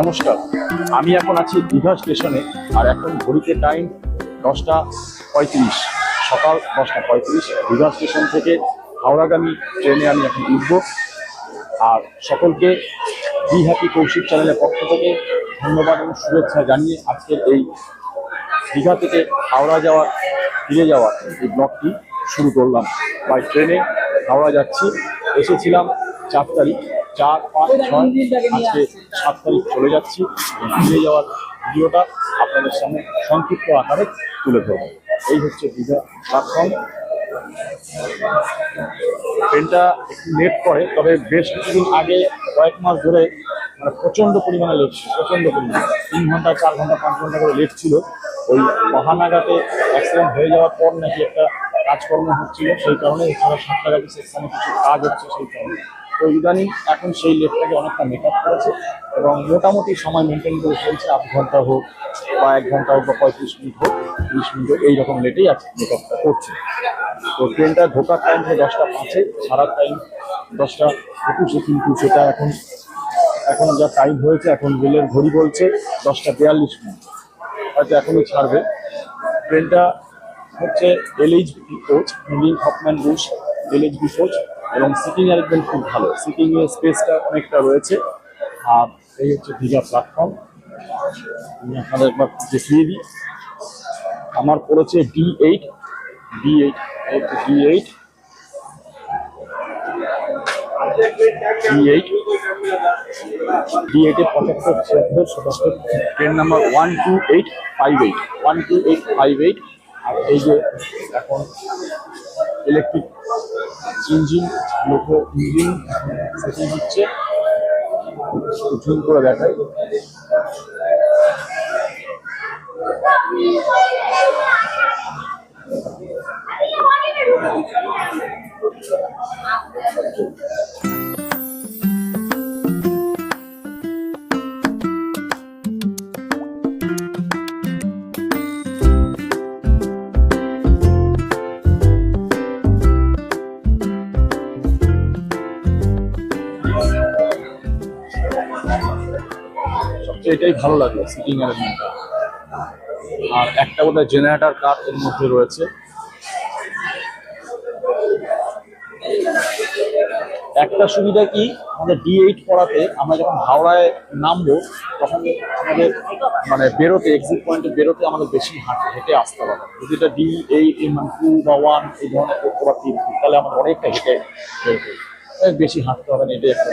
নমস্কার। আমি এখন আছি দীঘা স্টেশনে, আর এখন ঘড়িতে টাইম দশটা পঁয়ত্রিশ, সকাল দশটা পঁয়ত্রিশ। দীঘা স্টেশন থেকে হাওড়াগামী ট্রেনে আমি এখন উঠব। আর সকলকে বি হ্যাপি কৌশিক চ্যানেলের পক্ষ থেকে ধন্যবাদ এবং শুভেচ্ছা জানিয়ে আজকের এই দীঘা থেকে হাওড়া যাওয়ার, ফিরে যাওয়ার এই ব্লগটি শুরু করলাম। বাই ট্রেনে হাওড়া যাচ্ছি। এসেছিলাম চার তারিখ চার, পাঁচ, ছয়, আজকে সাত তারিখ চলে যাচ্ছি। ফিরে যাওয়ার ভিডিওটা আপনাদের সামনে সংক্ষিপ্ত আকারে তুলে ধরবো। এই হচ্ছে দীঘা প্ল্যাটফর্ম ট্রেনটা একটু লেট করে তবে বেশ কিছুদিন আগে, কয়েক মাস ধরে মানে প্রচণ্ড পরিমাণে লেট ছিল, প্রচণ্ড পরিমাণে। তিন ঘণ্টা, চার ঘণ্টা, পাঁচ ঘণ্টা করে লেট ছিল। ওই মহানাগাতে অ্যাক্সিডেন্ট হয়ে যাওয়ার পর নাকি একটা কাজকর্ম হচ্ছিল, সেই কারণে এছাড়া সাতটাগাতে সেখানে কিছু কাজ হচ্ছে, সেই কারণে। তো ইদানিং এখন সেই লেটটাকে অনেকটা মেকআপ করেছে এবং মোটামুটি সময় মেনটেন করে চলছে, আধ ঘণ্টা হোক বা এক ঘণ্টা হোক বা পঁয়ত্রিশ মিনিট হোক, তিরিশ মিনিট হোক এইরকম লেটেই আছে মেকআপটা করছে। তো ট্রেনটা ঢোকার টাইম হচ্ছে দশটা পাঁচে, ছাড়ার টাইম দশটা একুশে কিন্তু সেটা এখন এখন যা টাইম হয়েছে, এখন রেলের ঘড়ি বলছে দশটা বিয়াল্লিশ মিনিট। হয়তো এখনই ছাড়বে। ট্রেনটা হচ্ছে এলএইচবি কোচ মিলিং হপম্যান বুশ এলএইচবি কোচ এবং সিটিং অ্যারেঞ্জমেন্ট খুব ভালো। সিটিং এর স্পেসটা অনেকটা রয়েছে। আর এই হচ্ছে দীঘা প্ল্যাটফর্ম আমি আপনাদের একবার দেখিয়ে দিই। আমার পড়েছে D eight D eight D eight D eight D এইটের পঁচাত্তর, ছিয়াত্তর সাতাত্তর train number one two eight five eight one two eight five eight আর এই যে এখন electric engine loco engine setting হচ্ছে জুম করে দেখায়। এটাই ভালো লাগল সিটিং অ্যারেঞ্জমেন্টটা আর একটা বোধহয় জেনারেটার কার এর মধ্যে রয়েছে। একটা সুবিধা কি, আমাদের ডি এইট পড়াতে আমরা যখন হাওড়ায় নামবো, তখন আমাদের মানে বেরোতে এক্সিট পয়েন্টে বেরোতে আমাদের বেশি হাঁটে হেঁটে আসতে হবে। যদি এটা ডি এইট মানে টু বা ওয়ান এই ধরনের বা তিন তাহলে আমার অনেকটা হেঁটে বেশি হাঁটতে হবে না, এটাই একটা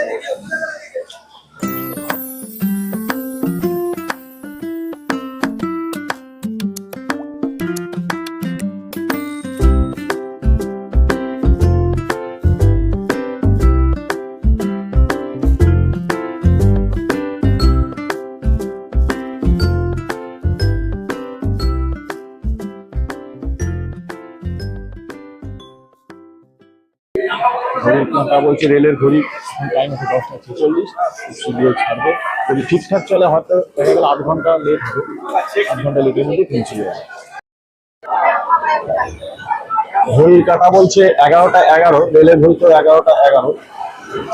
কাঁটা বলছে রেলের ঘড়ি টাইম হচ্ছে দশটা ছেচল্লিশ শিডিউল ছাড়বে যদি ঠিকঠাক চলে, হয়তো দেখা গেল আধ ঘণ্টা লেট আধ ঘণ্টা লেটের মধ্যে পৌঁছে যাবে। ঘড়ির কাঁটা বলছে এগারোটা এগারো, রেলের ঘড়ি তো এগারোটা এগারো।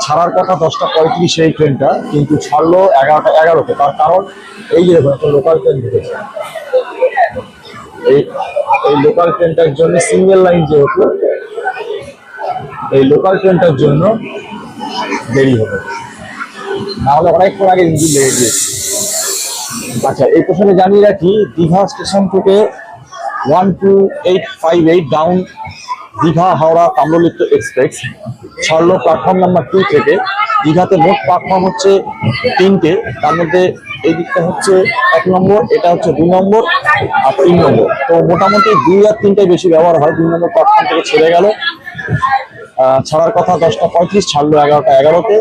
ছাড়ার কথা দশটা পঁয়ত্রিশে এই ট্রেনটা কিন্তু ছাড়লো এগারোটা এগারোতে। তার কারণ এই যে একটা লোকাল ট্রেন ঢুকেছে। এই এই লোকাল ট্রেনটার জন্য সিঙ্গেল লাইন যেহেতু এই লোকাল ট্রেনটার জন্য দেরি হবে। নাহলে অনেকক্ষণ আগে ইঞ্জিন লেগে গিয়েছে আচ্ছা এই প্রসঙ্গে জানিয়ে রাখি, দীঘা স্টেশন থেকে one two eight five eight down Digha, Howrah Tamralipta express ছাড়লো প্ল্যাটফর্ম নাম্বার টু থেকে। দীঘাতে মোট প্ল্যাটফর্ম হচ্ছে তিনটে, তার মধ্যে এই দিকটা হচ্ছে এক নম্বর, এটা হচ্ছে দুই নম্বর আর তিন নম্বর। তো মোটামুটি দুই আর তিনটাই বেশি ব্যবহার হয় দুই নম্বর প্ল্যাটফর্ম থেকে ছেড়ে গেল। ছাড়ার কথা দশটা পঁয়ত্রিশ, ছাড়লো এগারোটা এগারোতে।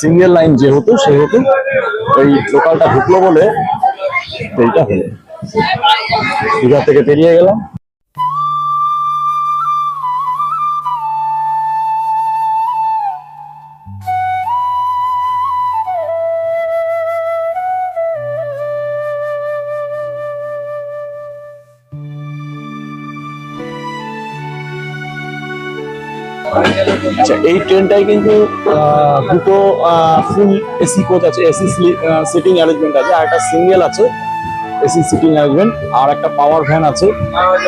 সিঙ্গেল লাইন যেহেতু, সেহেতু ওই লোকালটা ঢুকলো বলে এইটা হলো। দীঘা থেকে পেরিয়ে গেলাম। আচ্ছা এই ট্রেনটাই কিন্তু দুটো ফুল এসি কোচ আছে এসি সিটিং অ্যারেঞ্জমেন্ট আছে, আর একটা সিঙ্গেল আছে এসি সিটিং অ্যারেঞ্জমেন্ট আর একটা পাওয়ার ভ্যান আছে,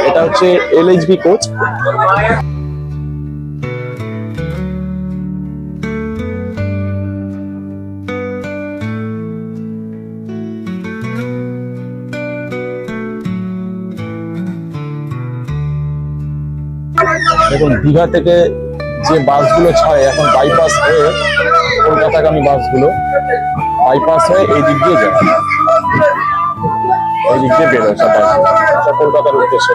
এটা হচ্ছে এলএইচবি কোচ দেখুন, দীঘা থেকে যে বাসগুলো ছাড়ে, এখন বাইপাস হয়ে কলকাতাগামী বাসগুলো বাইপাস হয়ে এই দিক দিয়ে যায়। এই দিক দিয়ে বেরোয় সব বাস। সব কলকাতার উদ্দেশ্যে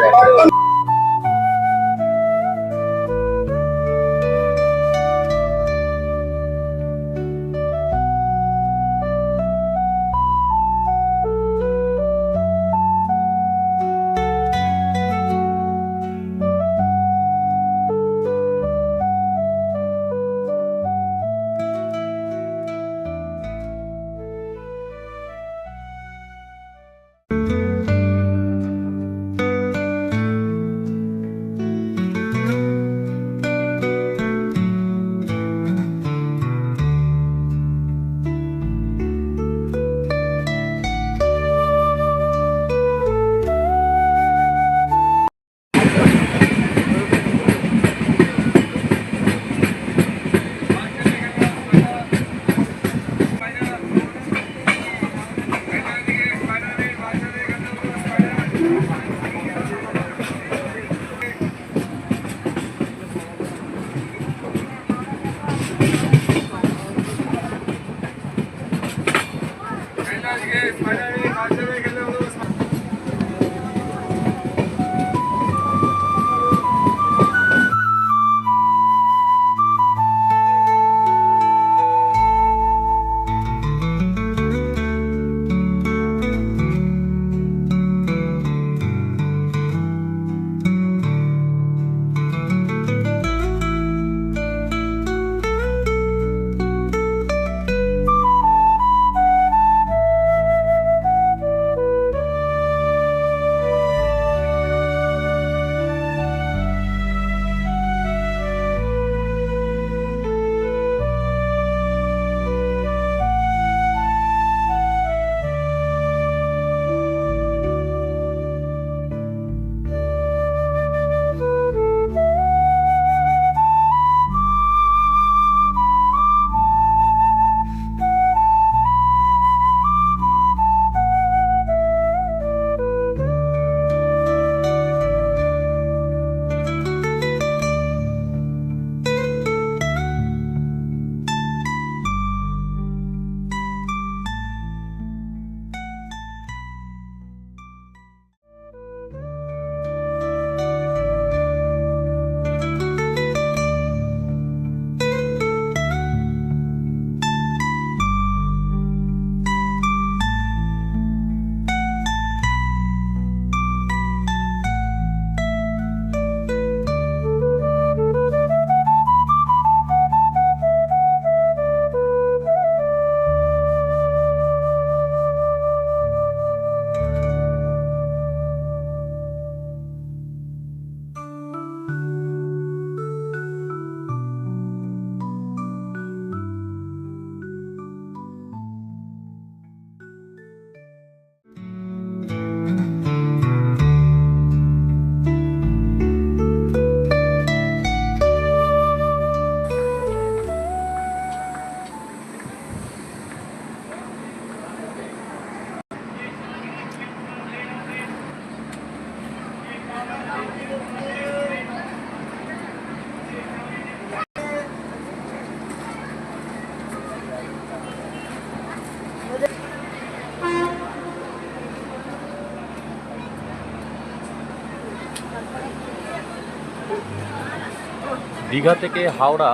দীঘা থেকে হাওড়া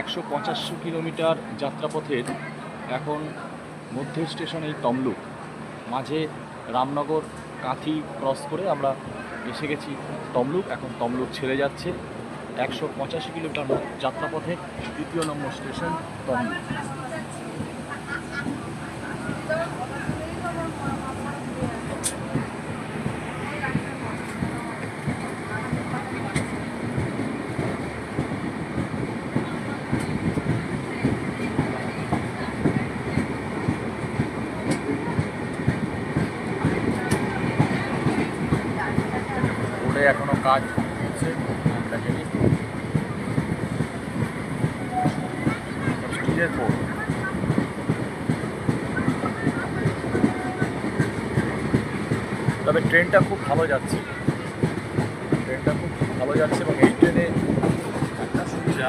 একশো পঁচাশি কিলোমিটার যাত্রাপথের এখন মধ্য স্টেশন এই তমলুক। মাঝে রামনগর কাঁথি ক্রস করে আমরা এসে গেছি তমলুক। এখন তমলুক ছেড়ে যাচ্ছে। একশো পঁচাশি কিলোমিটার যাত্রাপথে দ্বিতীয় নম্বর স্টেশন তমলুক। এখনও কাজ হচ্ছে দেখেনি তবে ট্রেনটা খুব ভালো যাচ্ছে। ট্রেনটা খুব ভালো যাচ্ছে এবং এই ট্রেনে একটা সুবিধা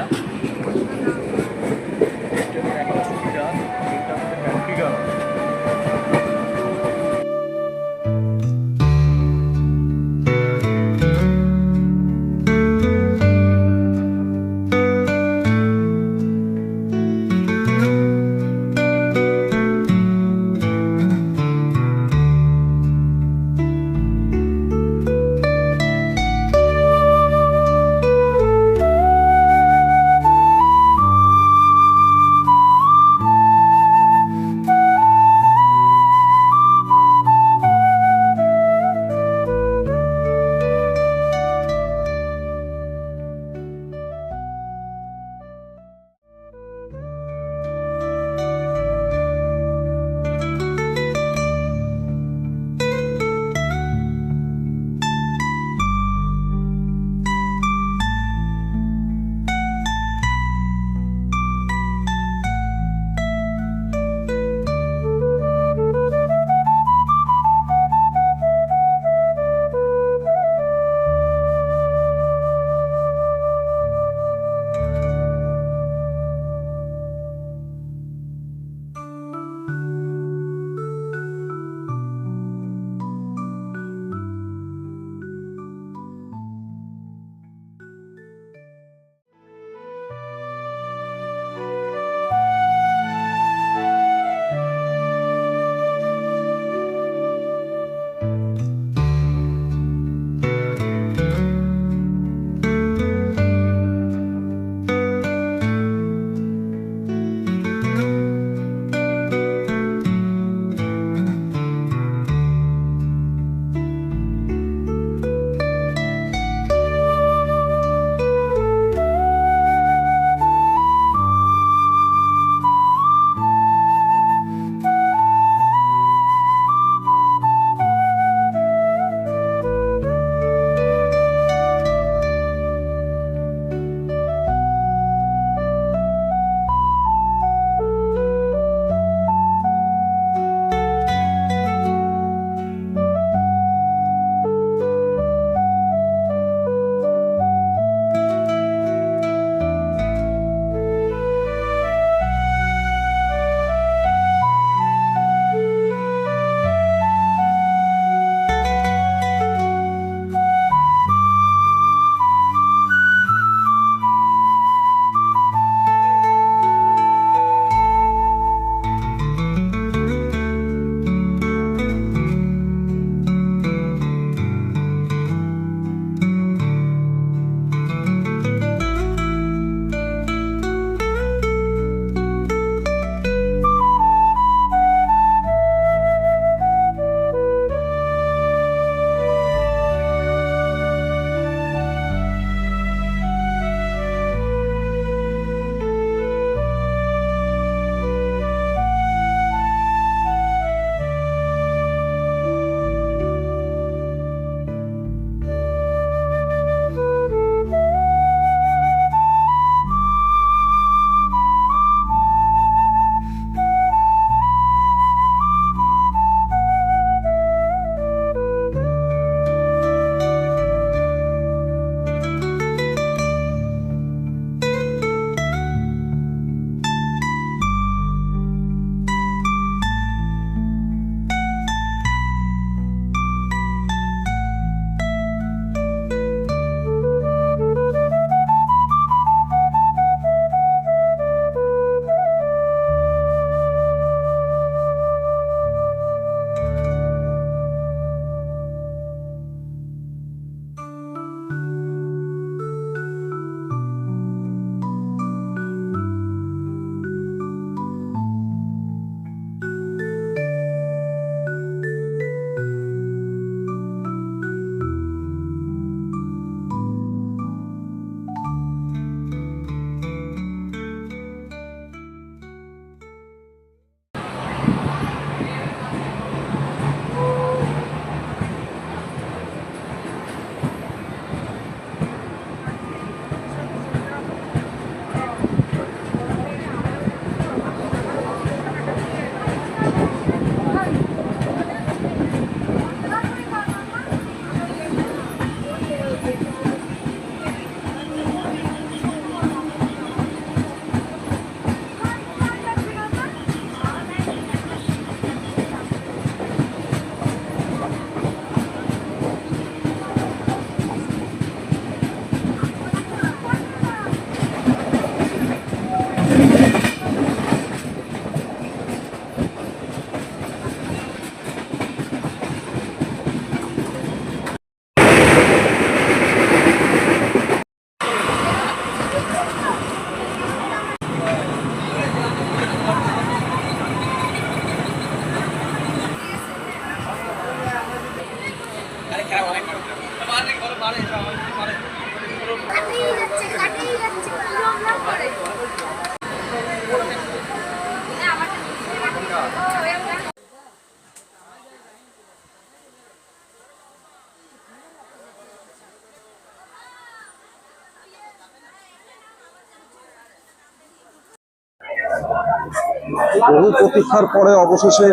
বহু প্রতীক্ষার পরে অবশেষে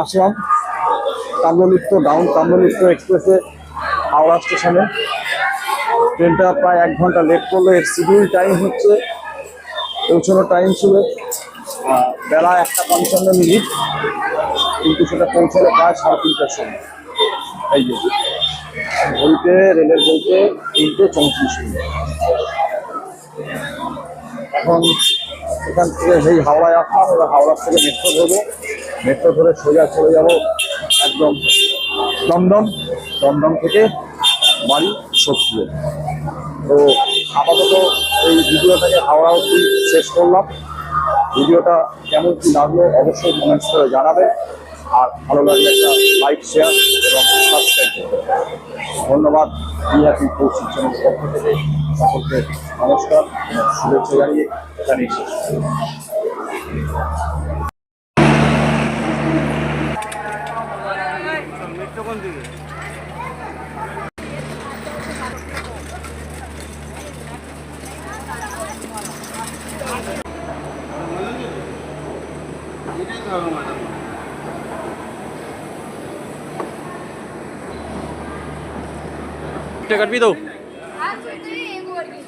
আসলাম তাম্রলিপ্ত ডাউন তাম্রলিপ্ত এক্সপ্রেসে হাওড়া স্টেশনে। ট্রেনটা প্রায় এক ঘণ্টা লেট করল। এর শিডিউল টাইম হচ্ছে, পৌঁছানোর টাইম ছিল বেলা একটা পঞ্চান্ন মিনিট, কিন্তু সেটা পৌঁছালো প্রায় সাড়ে তিনটার সময়। এই যে ঘড়িতে রেলের বইতে তিনটে চৌত্রিশ মিনিট। এখন এখান থেকে সেই হাওড়ায় আসলাম, এবার হাওড়ার থেকে মেট্রো ধরবো। মেট্রো ধরে সোজা চলে যাব একদম দমদম দমদম থেকে বাড়ি সত্যি তো আপাতত এই ভিডিওটাকে হাওড়া অবধি শেষ করলাম। ভিডিওটা কেমন কি লাগল অবশ্যই কমেন্টস করে জানাবে। আর ভালো লাগলে একটা লাইক শেয়ার এবং সাবস্ক্রাইব করবে। ধন্যবাদ কৌশিক চ্যানেল পক্ষ থেকে। সকলকে নমস্কার শুভেচ্ছা জানিয়ে এখানে শেষ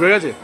그래야지.